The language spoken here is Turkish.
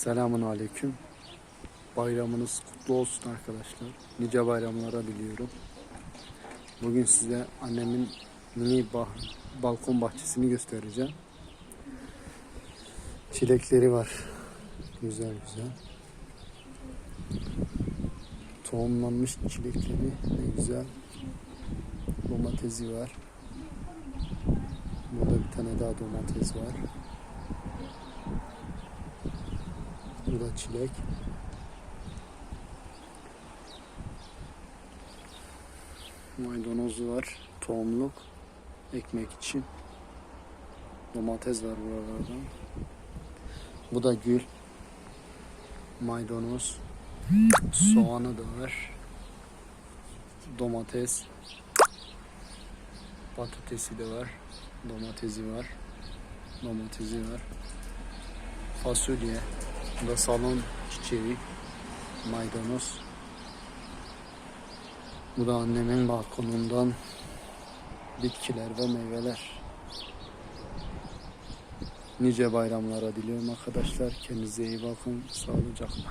Selamun Aleyküm. Bayramınız kutlu olsun arkadaşlar. Nice bayramlara diliyorum. Bugün size annemin mini bah- balkon bahçesini göstereceğim. Çilekleri var. Güzel güzel. Tohumlanmış çilekleri ne güzel. Domatesi var. Burada bir tane daha domates var. Burada çilek. Maydanozu var. Tohumluk. Ekmek için. Domates var buralarda. Bu da gül. Maydanoz. Soğanı da var. Domates. Patatesi de var. Domatesi var. Domatesi var. Fasulye. Bu da salon çiçeği. Maydanoz. Bu da annemin balkonundan bitkiler ve meyveler. Nice bayramlara diliyorum arkadaşlar. Kendinize iyi bakın. Sağlıcakla.